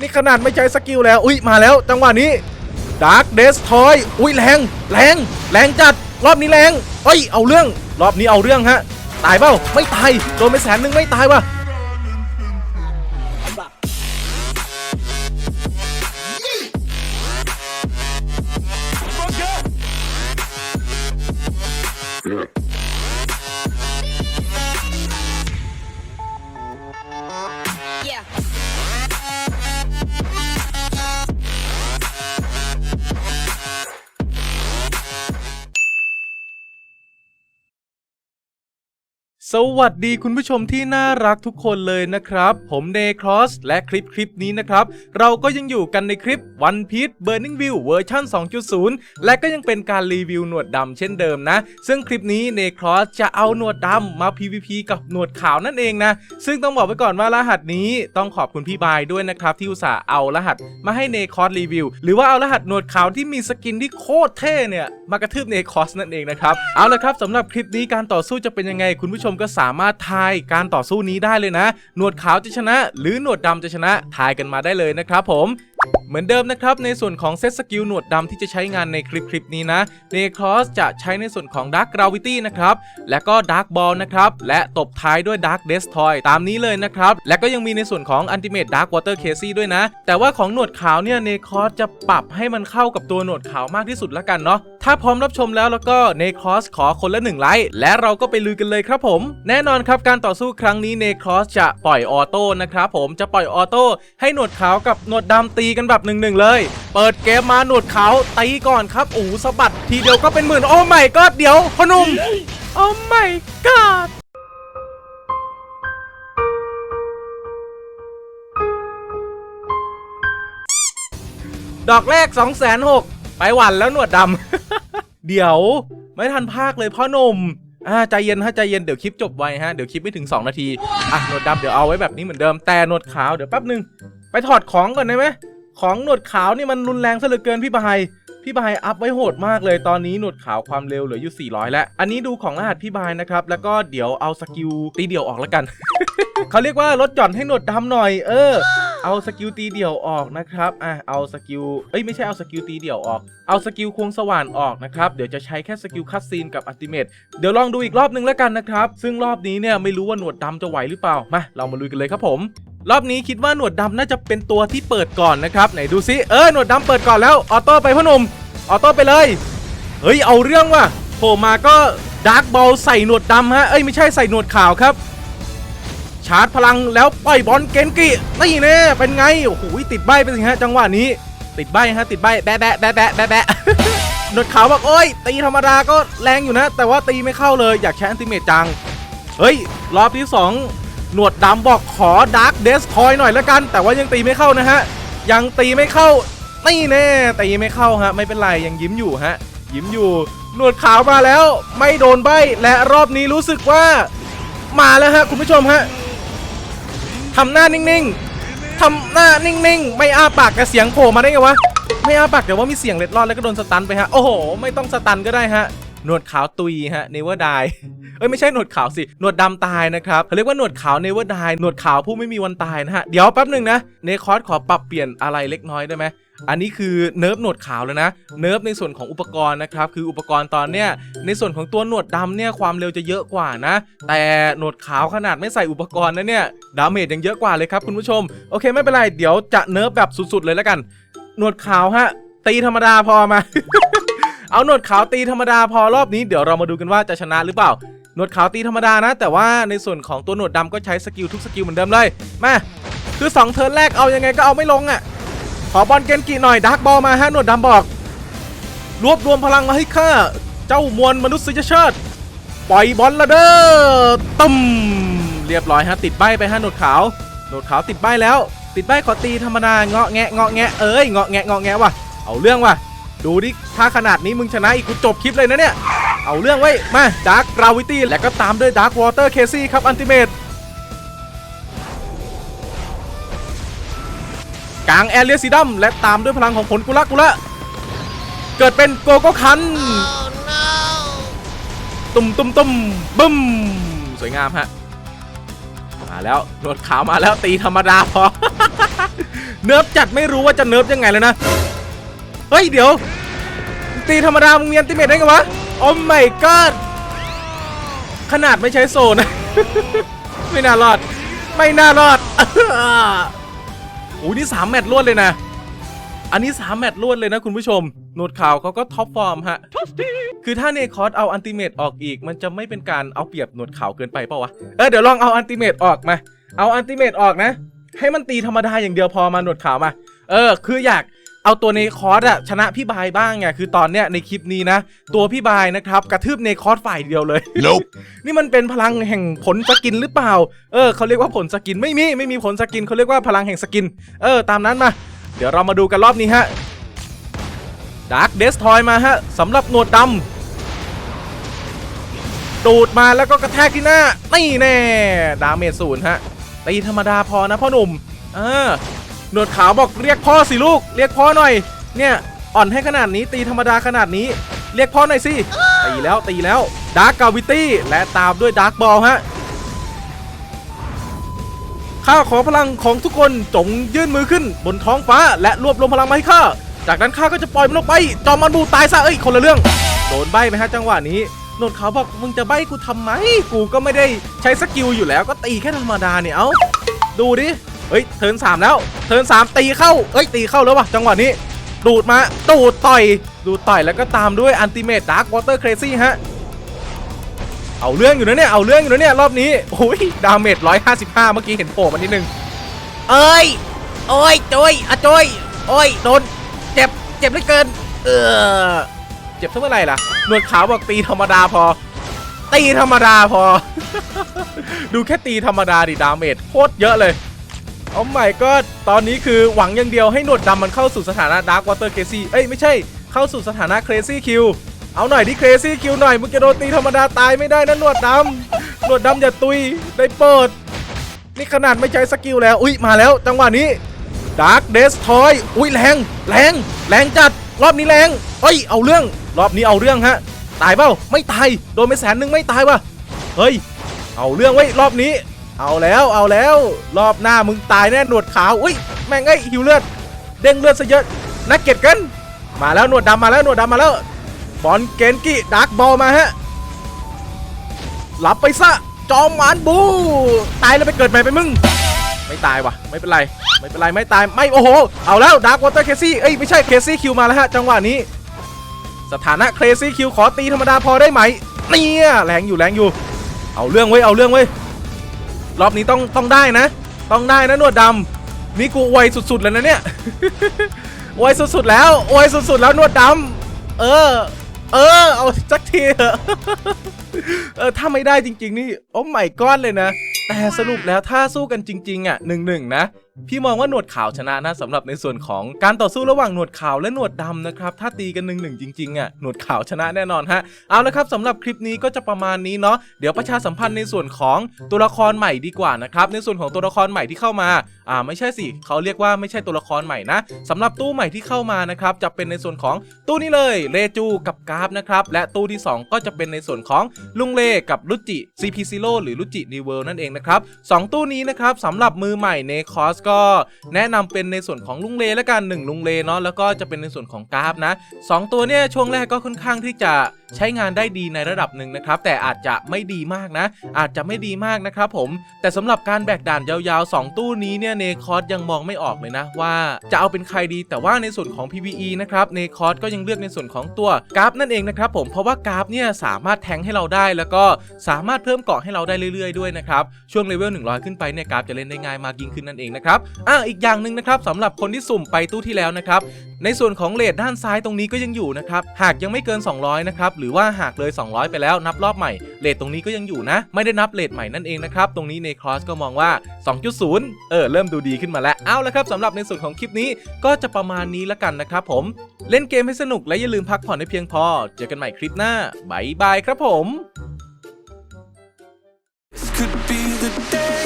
นี่ขนาดไม่ใช้สกิลแล้ว อุ้ยมาแล้ว จังหวะนี้ดาร์กเดสทอยอุ้ยแรงแรงแรงจัดรอบนี้แรงเอ้ยเอาเรื่อง รอบนี้เอาเรื่องฮะ ตายเปล่าไม่ตายโดนไปแสนหนึ่งไม่ตายว่ะ Yeah. สวัสดีคุณผู้ชมที่น่ารักทุกคนเลยนะครับ ผมเดครอสและคลิปคลิปนี้นะครับ เราก็ยังอยู่กันในคลิป One Piece Burning View เวอร์ชัน2.0 และก็ยังเป็นการรีวิวหนวดดำเช่นเดิมนะ ซึ่งคลิปนี้เนครอสจะเอาหนวดดำมา PVP กับหนวดขาวนั่นเองนะ ซึ่งต้องบอกไว้ก่อนว่ารหัสนี้ต้องขอบคุณพี่บายด้วยนะครับ ที่อุตส่าห์เอารหัสมาให้เนครอสรีวิว หรือว่าเอารหัสหนวดขาวที่มีสกินที่โคตรเท่เนี่ยมากระทืบเนครอสนั่นเองนะครับเอาละครับสำหรับคลิปนี้การต่อสู้จะเป็นยังไงคุณผู้ชมก็สามารถทายการต่อสู้นี้ได้เลยนะ หนวดขาวจะชนะ หรือหนวดดำจะชนะทายกันมาได้เลยนะครับผมเหมือนเดิมนะครับ ในส่วนของเซตสกิลหนวดดำที่จะใช้งานในคลิปคลิปนี้นะเนครอสจะใช้ในส่วนของ Dark Gravity นะครับ และก็ Dark Ball นะครับ และตบท้ายด้วย Dark Destroy ตามนี้เลยนะครับ และก็ยังมีในส่วนของ Ultimate Dark Water Casey ด้วยนะ แต่ว่าของหนวดขาวเนี่ยเนครอสจะปรับให้มันเข้ากับตัวหนวดขาวมากที่สุดละกันเนาะถ้าพร้อมรับชมแล้วแล้วก็เนครอสขอคนละหนึ่งไลค์และเราก็ไปลุยกันเลยครับผม แน่นอนครับการต่อสู้ครั้งนี้เนครอสจะปล่อยออโต้นะครับผมจะปล่อยออโต้ให้หนวดขาวกับหนวดดำตีกันแบบหนึ่งๆเลย เปิดเกมมาหนวดขาวตีก่อนครับโอ้สะบัดทีเดียวก็เป็นหมื่นโอ้ไม่ก็เดี๋ยวพอหนุ่มโอ้ไม่ก็ดอกแรก 2 6 0 0 0ไปหวันแล้วหนวดดำ เดี๋ยวไม่ทันภาคเลยพ่อหนุ่มอ่าใจเย็นฮะใจเย็นเดี๋ยวคลิปจบไวฮะเดี๋ยวคลิปไม่ถึง 2 นาที อะหนวดดำเดี๋ยวเอาไว้แบบนี้เหมือนเดิมแต่หนวดขาวเดี๋ยวแป๊บนึง ไปถอดของก่อนได้ไหม ของหนวดขาวนี่มันรุนแรงซะเหลือเกินพี่บายพี่บายอัพไว้โหดมากเลยตอนนี้หนวดขาวความเร็วเหลืออยู่ 400 แล้ว อันนี้ดูของรหัสพี่บายนะครับ แล้วก็เดี๋ยวเอาสกิลตีเดี่ยวออกแล้วกัน เขาเรียกว่าลดหย่อนให้หนวดดำหน่อย เออ เอาสกิลตีเดี่ยวออกนะครับ อะ เอาสกิล เอ้ยไม่ใช่เอาสกิลตีเดี่ยวออก เอาสกิลควงสว่านออกนะครับ เดี๋ยวจะใช้แค่สกิลคัตซีนกับอัติเมตเดี๋ยวลองดูอีกรอบนึงแล้วกันนะครับ ซึ่งรอบนี้เนี่ยไม่รู้ว่าหนวดดำจะไหวหรือเปล่า มาเรามาลุยกันเลยครับผม รอบนี้คิดว่าหนวดดำน่าจะเป็นตัวที่เปิดก่อนนะครับ ไหนดูซิเออหนวดดำเปิดก่อนแล้วออโต้ไปพ่อหนุ่มออโต้ไปเลยเฮ้ยเอาเรื่องว่ะโผล่มาก็ดาร์กบอลใส่หนวดดำฮะเอ้ยไม่ใช่ใส่หนวดขาวครับ ชาร์จพลังแล้วปล่อยบอลเกนกินี่แน่เป็นไงโอ้โหติดใบไปสิฮะจังหวะนี้ติดใบฮะติดใบแบะแบะแบะแบะแบะแบะหนวดขาวบอกโอ้ยตีธรรมดาก็แรงอยู่นะ แต่ว่าตีไม่เข้าเลยอยากใช้อันติเมตจังเฮ้ยรอบที่ 2 หนวดดำบอกขอดาร์กเดสคอยหน่อยละกัน แต่ว่ายังตีไม่เข้านะฮะ ยังตีไม่เข้านี่แน่ตีไม่เข้าฮะ ไม่เป็นไรยังยิ้มอยู่ฮะ ยิ้มอยู่ หนวดขาวมาแล้ว ไม่โดนใบและรอบนี้รู้สึกว่า มาแล้วฮะ คุณผู้ชมฮะทำหน้านิ่งๆทำหน้านิ่งๆ ไม่อ้าปากแต่เสียงโผล่มาได้ไงวะ ไม่อ้าปากแต่ว่ามีเสียงเล็ดลอดแล้วก็โดนสตันไปฮะ โอ้โห ไม่ต้องสตันก็ได้ฮะ หนวดขาวตุยฮะเนเวอร์ดเอ้ยไม่ใช่หนวดขาวสิหนวดดำตายนะครับเขาเรียกว่าหนวดขาวเนเวอร์ดหนวดขาวผู้ไม่มีวันตายนะฮะเดี๋ยวแป๊บหนึ่งนะเนคอสขอปรับเปลี่ยนอะไรเล็กน้อยได้ไหมอันนี้คือเนิร์ฟหนวดขาวเลยนะเนิร์ฟในส่วนของอุปกรณ์นะครับคืออุปกรณ์ตอนเนี้ยในส่วนของตัวหนวดดำเนี่ยความเร็วจะเยอะกว่านะ แต่หนวดขาวขนาดไม่ใส่อุปกรณ์นะเนี่ยดาเมจยังเยอะกว่าเลยครับคุณผู้ชมโอเคไม่เป็นไรเดี๋ยวจะเนิร์ฟแบบสุดๆเลยแล้วกัน หนวดขาวฮะตีธรรมดาพอมา เอาหนวดขาวตีธรรมดาพอรอบนี้เดี๋ยวเรามาดูกันว่าจะชนะหรือเปล่าหนวดขาวตีธรรมดานะ แต่ว่าในส่วนของตัวหนวดดำก็ใช้สกิลทุกสกิลเหมือนเดิมเลยมาคือ 2 เทิร์นแรกเอายังไงก็เอาไม่ลงอะขอบอลเกนกิหน่อยดักบอลมาฮะหนวดดำบอก รวบรวมพลังมาให้ข้าเจ้ามวลมนุษยชาติปล่อยบอลละเด้อตึมเรียบร้อยฮะติดใบไปฮะหนวดขาวหนวดขาวติดใบแล้ว ติดใบขอตีธรรมดาเงาะแงะเงาะแงะเอ้ยเงาะแงะเงาะแงะว่ะเอาเรื่องว่ะ ดูดิถ้าขนาดนี้มึงชนะอีกกูจบคลิปเลยนะเนี่ย เอาเรื่องไว้มาดาร์กกราวิตี้และก็ตามด้วยดาร์กวอเตอร์เคซี่ครับอันติเมตกลางแอเรียสีดำและตามด้วยพลังของผลกุละกุละ เกิดเป็นโกโก้คันตุ่มตุ่มตุ่มบึ้มสวยงามฮะมาแล้วหนวดขาวมาแล้วตีธรรมดาพอ เนิร์ฟจัดไม่รู้ว่าจะเนิร์ฟยังไงแล้วนะ เฮ้ย เดี๋ยว ตีธรรมดา มึงมีอันติเมตได้ไงวะโอ้ my god ขนาดไม่ใช้โซนะ ไม่น่ารอด ไม่น่ารอดโอ้นี่สามแมตช์รวดเลยนะ อันนี้สามแมตช์รวดเลยนะคุณผู้ชมโนดข่าวเขาก็ท็อปฟอร์มฮะ คือถ้าเนคอสเอาอันติเมตออกอีก มันจะไม่เป็นการเอาเปรียบหนวดขาวเกินไปเปล่าวะ เออเดี๋ยวลองเอาอันติเมตออกมา เอาอันติเมตออกนะ ให้มันตีธรรมดาอย่างเดียวพอมาหนวดขาวมา เออ คืออยาก เอาตัวเนคอสอะชนะพี่บายบ้างไงคือตอนเนี้ยในคลิปนี้นะ ตัวพี่บายนะครับกระทืบเนคอสฝ่ายเดียวเลย Nope. นี่มันเป็นพลังแห่งผลสกินหรือเปล่า เออเขาเรียกว่าผลสกินไม่มีไม่มีผลสกินเขาเรียกว่าพลังแห่งสกิน เออตามนั้นมา เดี๋ยวเรามาดูกันรอบนี้ฮะดาร์ d เดสทอยมาฮะสำหรับหนวดดำตูดมาแล้วก็กระแทกที่หน้า นี่แน่ ดาเมจศูนย์ฮะตีธรรมดาพอนะพ่อหนุ่ม เออ หนวดขาวบอกเรียกพ่อสิลูก เรียกพ่อหน่อย เนี่ยอ่อนให้ขนาดนี้ตีธรรมดาขนาดนี้ เรียกพ่อหน่อยสิ ตีแล้วตีแล้วดาร์กกาวิตี้และตามด้วยดาร์กบอลฮะข้าขอพลังของทุกคนจงยื่นมือขึ้นบนท้องฟ้า และรวบรวมพลังมาให้ข้า จากนั้นข้าก็จะปล่อยมันลงไป จอมมันบูตายซะเอ้ยคนละเรื่อง โดนใบไหมฮะจังหวะนี้โนนเขาบอกมึงจะใบกูทำไม กูก็ไม่ได้ใช้สกิลอยู่แล้วก็ตีแค่ธรรมดาเนี่ยเอ้าดูดิ เฮ้ยเทิร์นสามแล้วเทิร์นสามตีเข้าเอ้ยตีเข้าแล้ววะจังหวะนี้ ดูดมาดูดต่อย ดูดต่อยแล้วก็ตามด้วยอันติเมตดาร์กวอเตอร์เครซี่ฮะเอาเรื่องอยู่นะเนี่ยเอาเรื่องอยู่นะเนี่ยรอบนี้โอ้ยดาเมจ155 เมื่อกี้เห็นโผล่มานิดนึงเอ้ยโอ้ยโจยอะโจยโอ้ยโดนเจ็บเจ็บเหลือเกินเออเจ็บเท่าไหร่ล่ะหนวดขาวบอกตีธรรมดาพอ ตีธรรมดาพอ ดูแค่ตีธรรมดาดิดาเมจโคตรเยอะเลย โอ้ไม่ก็ตอนนี้คือหวังอย่างเดียวให้หนวดดำมันเข้าสู่สถานะดาร์กวอเตอร์เคซี่เอ้ยไม่ใช่เข้าสู่สถานะเครซี่คิวเอาหน่อยดิเครซี่คิวหน่อยมึงจะโดนตีธรรมดาตายไม่ได้นะหนวดดำหนวดดำอย่าตุยได้โปรดนี่ขนาดไม่ใช้สกิลแล้วอุ้ยมาแล้วจังหวะนี้ดาร์กเดสทอยอุ้ยแรงแรงแรงจัดรอบนี้แรงเอ้ยเอาเรื่องรอบนี้เอาเรื่องฮะตายเปล่าไม่ตายโดนไปแสนหนึ่งไม่ตายวะเฮ้ยเอาเรื่องไว้รอบนี้ เอาแล้วเอาแล้วรอบหน้ามึงตายแน่หนวดขาวอุ้ยแม่งไอ้หิวเลือด เด้งเลือดซะเยอะนักเก็ตกัน มาแล้วหนวดดำมาแล้วหนวดดำมาแล้วบอลเกนกี้ดาร์กบอลมาฮะรับไปซะจอมหมานบู ตายแล้วไปเกิดใหม่ไปมึง ไม่ตายวะไม่เป็นไร ไม่เป็นไร ไม่ตาย ไม่ โอ้โห เอาแล้วดาร์กวอเตอร์เคซี่เอ้ย ไม่ใช่เคซี่คิวมาแล้วฮะ จังหวะนี้ สถานะเคซี่คิวขอตีธรรมดาพอได้ไหม เนี่ยแรงอยู่แรงอยู่ เอาเรื่องไว้ยเอาเรื่องไว้ย รอบนี้ต้องต้องได้นะ ต้องได้นะหนวดดำนี่กูอวยสุดๆแล้วนะเนี่ยอวยสุดๆแล้วอวยสุดๆแล้วหนวดดำเออ เออ เอาสักทีเถอะเออถ้าไม่ได้จริง ๆ นี่โอ้ไม่ก้อนเลยนะ แต่สรุปแล้วถ้าสู้กันจริง ๆ อะหนึ่งหนึ่งนะ พี่มองว่าหนวดขาวชนะนะสำหรับในส่วนของการต่อสู้ระหว่างหนวดขาวและหนวดดำนะครับ ถ้าตีกันหนึ่งหนึ่งจริงๆอะหนวดขาวชนะแน่นอนฮะเอาละครับสำหรับคลิปนี้ก็จะประมาณนี้เนาะเดี๋ยวประชาสัมพันธ์ในส่วนของตัวละครใหม่ดีกว่านะครับในส่วนของตัวละครใหม่ที่เข้ามาอ่าไม่ใช่สิเขาเรียกว่าไม่ใช่ตัวละครใหม่นะสำหรับตู้ใหม่ที่เข้ามานะครับจะเป็นในส่วนของตู้นี้เลยเรจูกับกราฟนะครับและตู้ที่ 2 ก็จะเป็นในส่วนของลุงเลกับรุจิ CP Zero หรือรุจิ New World นั่นเองนะครับสองตู้นี้นะครับสำหรับมือใหม่ในคอสก็แนะนำเป็นในส่วนของลุงเลและกันหนึ่งลุงเลเนาะแล้วก็จะเป็นในส่วนของกราฟนะสองตัวเนี่ยช่วงแรกก็ค่อนข้างที่จะใช้งานได้ดีในระดับหนึ่งนะครับ แต่อาจจะไม่ดีมากนะ อาจจะไม่ดีมากนะครับผม แต่สำหรับการแบกด่านยาวๆ 2 ตู้นี้เนี่ยเนคอสยังมองไม่ออกเลยนะ ว่าจะเอาเป็นใครดีแต่ว่าในส่วนของ PVE นะครับเนคอสก็ยังเลือกในส่วนของตัวกราฟนั่นเองนะครับผมเพราะว่ากราฟเนี่ยสามารถแทงให้เราได้ แล้วก็สามารถเพิ่มเกาะให้เราได้เรื่อยๆด้วยนะครับช่วงเลเวล100 ขึ้นไปเนี่ยกราฟจะเล่นได้ง่ายมากยิ่งขึ้นนั่นเองนะครับอะอีกอย่างหนึ่งนะครับสำหรับคนที่สุ่มไปตู้ที่แล้วนะครับในส่วนของเลทด้านซ้ายตรงนี้ก็ยังอยู่นะครับ หากยังไม่เกิน 200 นะครับ หรือว่าหากเลย 200 ไปแล้วนับรอบใหม่ เลทตรงนี้ก็ยังอยู่นะ ไม่ได้นับเลทใหม่นั่นเองนะครับ ตรงนี้ในครอสก็มองว่า 2.0 เออ เริ่มดูดีขึ้นมาแล้ว เอาละครับสำหรับในส่วนของคลิปนี้ก็จะประมาณนี้ล้วกันนะครับผม เล่นเกมให้สนุกและอย่าลืมพักผ่อนให้เพียงพอ เจอกันใหม่คลิปหน้าบายบายครับผม This could be the day